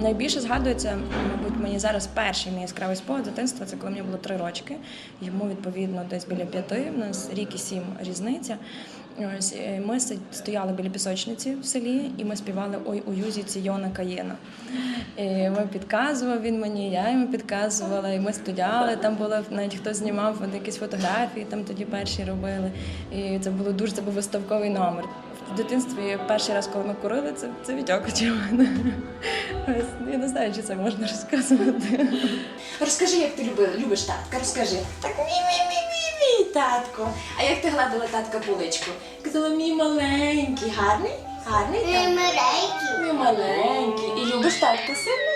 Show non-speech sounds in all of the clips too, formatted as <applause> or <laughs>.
Найбільше згадується, мабуть, мені зараз перший мій яскравий спогад дитинства. Це коли мені було три рочки. Йому відповідно десь біля п'яти. У нас рік і сім різниця. Ось е, ми стояли біля пісочниці в селі, і ми співали Ой у юзі Ційона Каєна. І ми підказував він мені, я йому підказувала, і ми стояли. Там було навіть хтось знімав якісь фотографії, там тоді перші робили. І це було дуже це був виставковий номер. В дитинстві перший раз, коли ми курили, це, це Вітьок очевидно. <laughs> Я не знаю, чи це можна розказувати. Розкажи, як ти любила, любиш татка, розкажи. Так мій мій мій мій мій татко. А як ти гладила татка поличку? Казала, мій маленький, гарний? Гарний Ми там? маленькі. Мій маленький. І любиш татка сильно?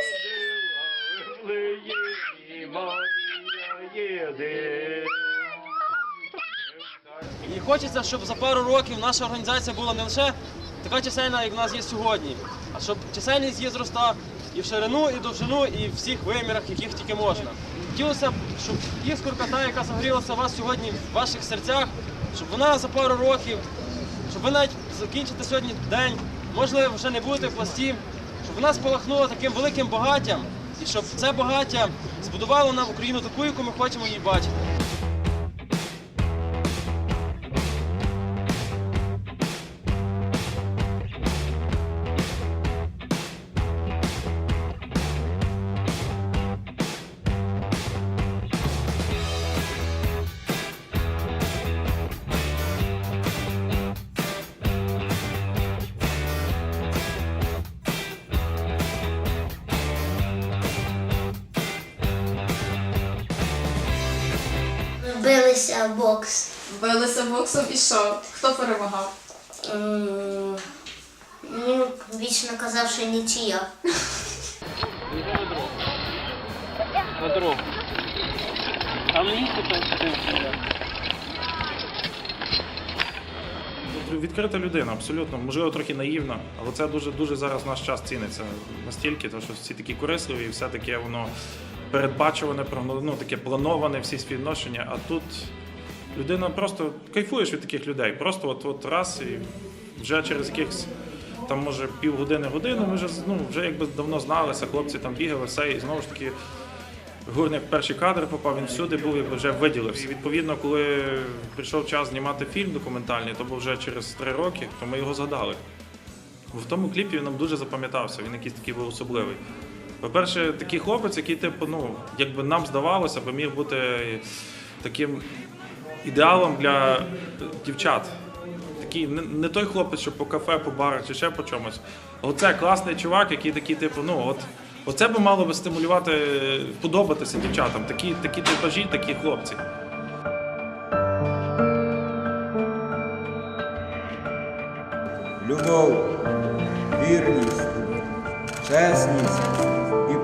І хочеться, щоб за пару років наша організація була не лише така чисельна, як в нас є сьогодні, щоб чисельність її зросла і в ширину, і довжину, і в всіх вимірах, яких тільки можна. Хотілося б, щоб іскорка та, яка загорілася у вас сьогодні в ваших серцях, щоб вона за пару років, щоб ви навіть закінчите сьогодні день, можливо, вже не будете в пласті, щоб вона спалахнула таким великим багаттям, і щоб це багаття збудувало нам Україну таку, яку ми хочемо її бачити. Билися в бокс. Билися боксом і що? Хто перемагав? М, Він вічно казав, що нічия. На дорогу. Там не їсти Відкрита людина, абсолютно, можливо, трохи наївна, але це дуже дуже зараз наш час ціниться настільки, тому що всі такі корисливі, і все таке воно передбачуване, ну, таке плановане, всі співношення. А тут людина просто кайфуєш від таких людей. Просто от, от раз і вже через якихось там, може, півгодини годину, ми вже ну, вже якби давно зналися, хлопці там бігали, все, і знову ж таки. Гурник в перші кадри попав, він всюди був і вже виділився. І відповідно, коли прийшов час знімати фільм документальний, то був вже через три роки, то ми його згадали. В тому кліпі він нам дуже запам'ятався, він якийсь такий був особливий. По-перше, такий хлопець, який, типу, ну, якби нам здавалося, би міг бути таким ідеалом для дівчат. Такий не, той хлопець, що по кафе, по барах чи ще по чомусь. Оце класний чувак, який такий, типу, ну от. Оце би мало би стимулювати, подобатися дівчатам. Такі, такі типажі, такі хлопці. любов, вірність, чесність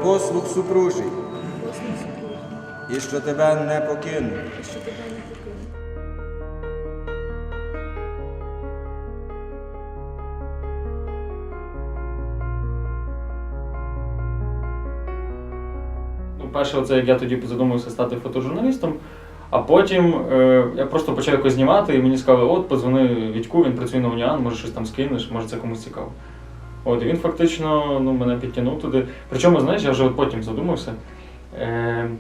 послуг супружий, і що тебе не покину. Ну, перше, це як я тоді задумався стати фотожурналістом, а потім е, я просто почав якось знімати, і мені сказали, от, подзвони Вітьку, він працює на Уніан, може щось там скинеш, може це комусь цікаво. От, і він фактично ну, мене підтягнув туди. Причому, знаєш, я вже от потім задумався. Е,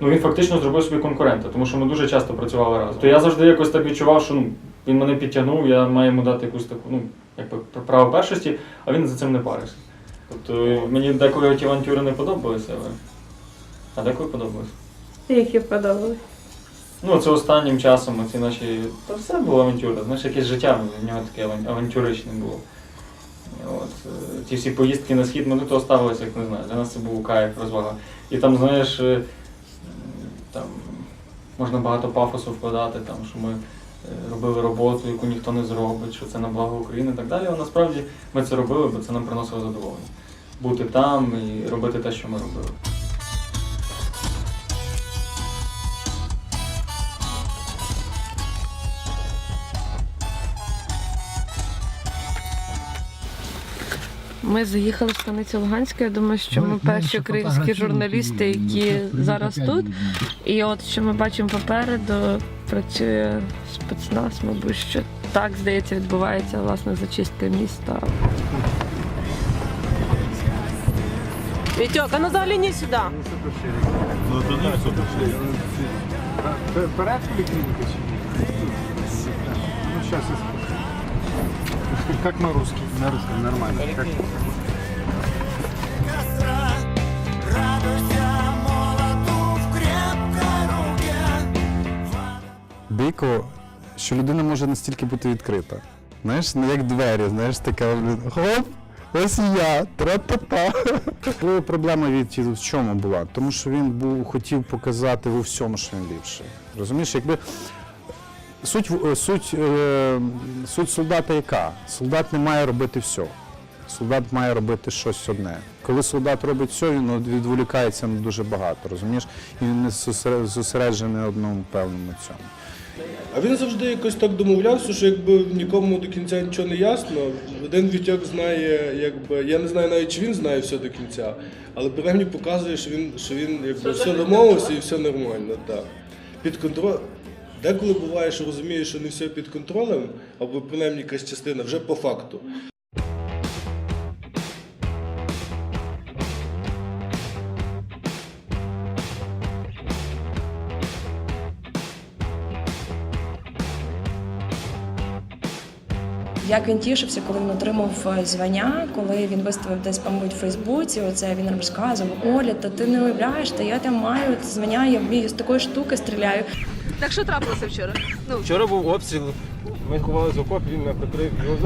ну, він фактично зробив собі конкурента, тому що ми дуже часто працювали разом. То я завжди якось так відчував, що ну, він мене підтягнув, я маю йому дати якусь таку, ну, якби право першості, а він за цим не парився. Тобто мені деколи ті авантюри не подобалися, але. А деколи подобалось. Які подобали. Ну, це останнім часом ці наші. Та все було авантюра. Знаєш, якесь життя в нього таке аван- авантюричне було. От, е, ті всі поїздки на схід, ми до того ставилися, як не знаю. Для нас це був кайф, розвага. І там, знаєш, е, там можна багато пафосу вкладати, там, що ми е, робили роботу, яку ніхто не зробить, що це на благо України і так далі. Але насправді ми це робили, бо це нам приносило задоволення. Бути там і робити те, що ми робили. Ми заїхали в станицю Луганську. Я думаю, що ми перші українські журналісти, які зараз тут. І от що ми бачимо попереду, працює спецназ, мабуть, що так здається, відбувається власне зачистка міста. Вітьок, а ну взагалі не сюди. Вперед поликлиника чи ні? Ну, скажу. Как на русский? На русском нормально. Как... дико, що людина може настільки бути відкрита. Знаєш, ну як двері, знаєш, така хоп, ось я, тра-та-та. Коли проблема від в чому була? Тому що він був хотів показати у всьому, що він ліпший. Розумієш, якби суть, в- суть, е, суть солдата яка? Солдат не має робити все. Солдат має робити щось одне. Коли солдат робить все, він відволікається на дуже багато, розумієш? І він не зосереджений одному певному цьому. А він завжди якось так домовлявся, що якби нікому до кінця нічого не ясно. Один Вітьок знає, якби я не знаю навіть чи він знає все до кінця, але принаймні показує, що він що він якби все домовився і все нормально. Так. Під контроль. Деколи буває, що розумієш, що не все під контролем, або принаймні якась частина вже по факту. Як він тішився, коли він отримав е, звання, коли він виставив десь, мабуть, в Фейсбуці. Оце він розказував: Оля, та ти не уявляєш, та я там маю звання, я з такої штуки стріляю. Так що трапилося вчора? Ну, Вчора був обстріл. Ми ховалися в окоп, він мене прикрив.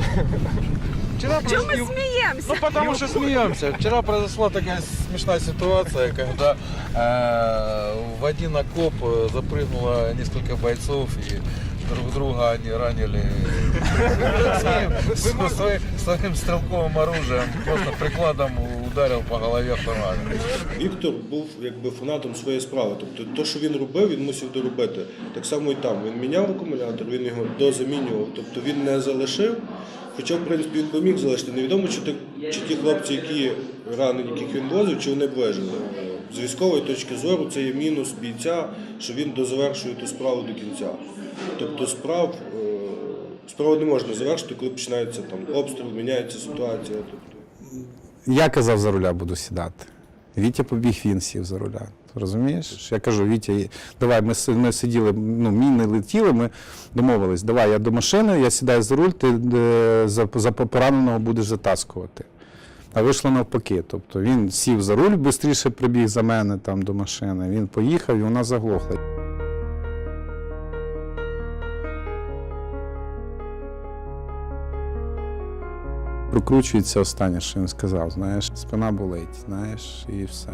Вчера чому ми произошли- сміємося? Ну, потому что смеемся. Вчера произошла такая смешная ситуация, когда э, в один окоп э, запрыгнуло несколько бойцов и друг друга они ранили своим, с- своим, своим стрелковым оружием, просто прикладом ударил по голове автоматом. Віктор був якби фанатом своєї справи. Тобто, те, що він робив, він мусив доробити. Так само і там. Він міняв акумулятор, він його дозамінював. Тобто він не залишив. Хоча, в принципі, він поміг залишити. Невідомо, чи, ти, чи ті хлопці, які ранені, яких він возив, чи вони б вижили. З військової точки зору це є мінус бійця, що він дозавершує ту справу до кінця. Тобто справ, е, справу не можна завершити, коли починається там обстріл, міняється ситуація. Тобто, Я казав, за руля буду сідати. Вітя побіг, він сів за руля. Розумієш? Я кажу, Вітя, давай, ми, ми сиділи, ну, міни летіли, ми домовились, давай я до машини, я сідаю за руль, ти е, за, за пораненого будеш затаскувати. А вийшло навпаки. Тобто він сів за руль, швидше прибіг за мене там до машини. Він поїхав і вона заглохла. Прокручується останнє, що він сказав, знаєш, спина болить, знаєш, і все.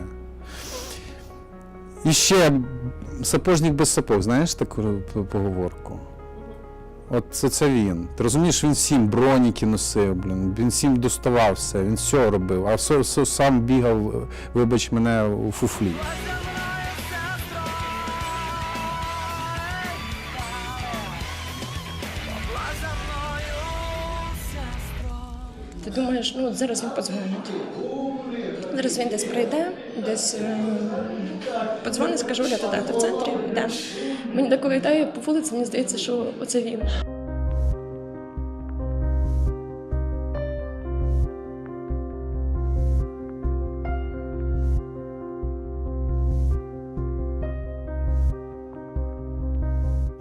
І ще сапожник без сапог, знаєш таку поговорку? От це, це він. Ти розумієш, він всім броніки носив, блін, він всім доставав все, він все робив, а все, все сам бігав, вибач мене, у фуфлі. Думаєш, ну зараз він подзвонить. Зараз він десь прийде, десь е, подзвонить, скаже, Оля, ти? В центрі? Йде. Мені деколи по вулиці, мені здається, що оце він.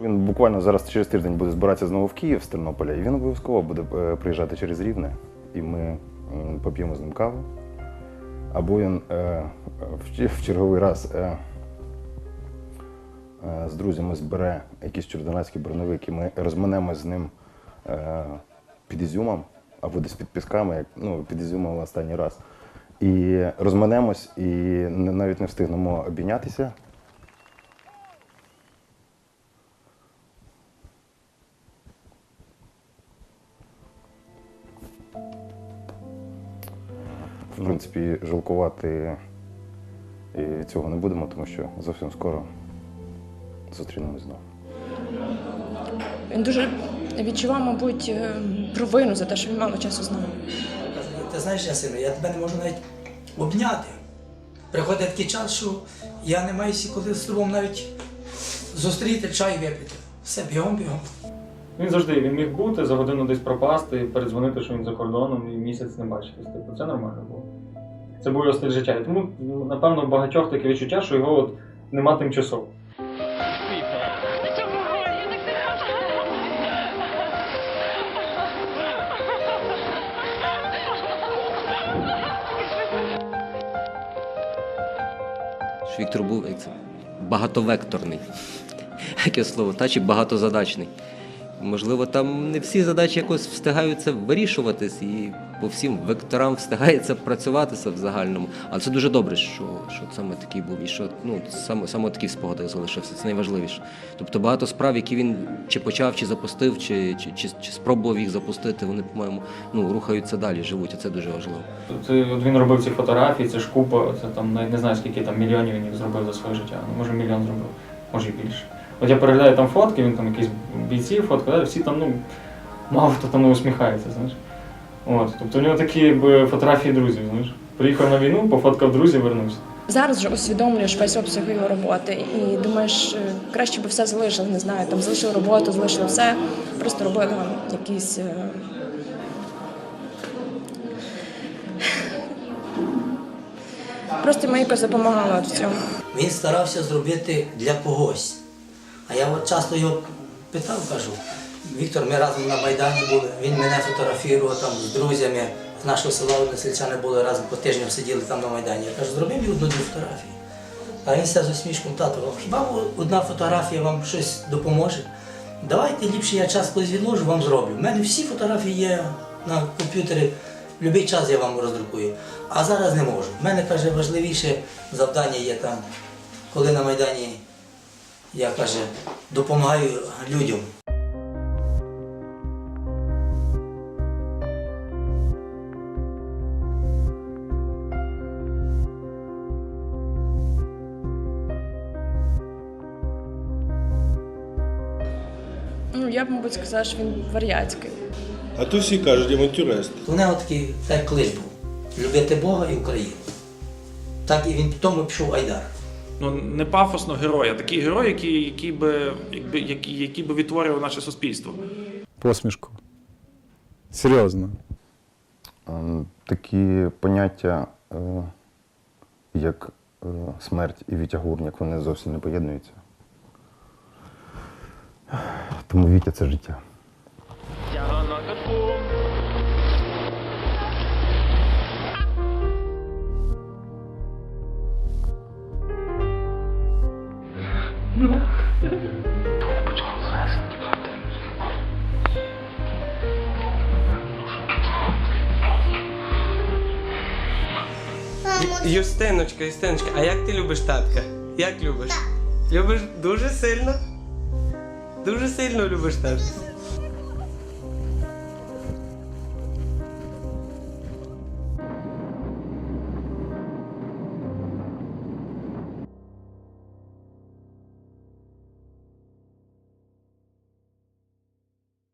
Він буквально зараз через тиждень буде збиратися знову в Київ з Тернополя, і він обов'язково буде е, приїжджати через Рівне, і ми поп'ємо з ним каву. Або він е, в, черговий раз е, е, з друзями збере якийсь чордонацький броневик, і ми розминемось з ним е, під Ізюмом, або десь під Пісками, як, ну, під Ізюмом останній раз. І розминемось, і навіть не встигнемо обійнятися. Принципі, жалкувати і цього не будемо, тому що зовсім скоро зустрінемось знову. Він дуже відчував, мабуть, е, провину за те, що він мало часу з нами. Ти знаєш, Ясино, я тебе не можу навіть обняти. Приходить такий час, що я не маю сі коли з тобою навіть зустріти чай випити. Все, бігом, бігом. Він завжди він міг бути, за годину десь пропасти, передзвонити, що він за кордоном, і місяць не бачитись. Типу, це нормально було. Це був його стиль життя. І тому, напевно, у багатьох таке відчуття, що його от нема тимчасово. Віктор був як це, багатовекторний, яке слово, та чи багатозадачний. Можливо, там не всі задачі якось встигаються вирішуватись, і по всім векторам встигається працюватися в загальному. Але це дуже добре, що, що саме такий був, і що ну, саме, саме такий в спогадах залишився. Це найважливіше. Тобто багато справ, які він чи почав, чи запустив, чи, чи, чи, чи спробував їх запустити, вони, по-моєму, ну, рухаються далі, живуть, і це дуже важливо. Це, от він робив ці фотографії, це ж купа, це там не знаю, скільки там мільйонів він зробив за своє життя. Ну, може мільйон зробив, може і більше. От я переглядаю там фотки, він там якісь бійці фоткає, всі там, ну, мало хто там не усміхається, знаєш. От, тобто у нього такі якби, фотографії друзів, знаєш. Приїхав на війну, пофоткав друзів, вернувся. Зараз вже усвідомлюєш весь обсяг його роботи і думаєш, е, краще би все залишили, не знаю, там залишили роботу, залишили все, просто там якісь. е, Просто йому якось допомагало в цьому. Він старався зробити для когось. А я от часто його питав, кажу, Віктор, ми разом на Майдані були, він мене фотографував там з друзями з нашого села односельчани були разом по тижням сиділи там на Майдані. Я кажу, зроби мені одну-дві фотографії. А він з усмішком, тато, хіба одна фотографія вам щось допоможе? Давайте ліпше я час колись відложу, вам зроблю. У мене всі фотографії є на комп'ютері, в будь-який час я вам роздрукую. А зараз не можу. У мене каже, важливіше завдання є там, коли на Майдані я каже, допомагаю людям. Ну, я б, мабуть, сказала, що він варіатський. А то всі кажуть, авантюрист. У нього такий так клич був. Любити Бога і Україну. Так і він тому пішов Айдар. Ну, не пафосно герой, а такий герой, який, який, би, якби, який, який би відтворював наше суспільство. Посмішку. Серйозно. Ем, Такі поняття, е, як е, смерть і Вітя-Гурняк, вони зовсім не поєднуються. Тому Вітя це життя. Юстиночка, Юстиночка, а як ти любиш татка? Як любиш? Любиш дуже сильно? Дуже сильно любиш татка?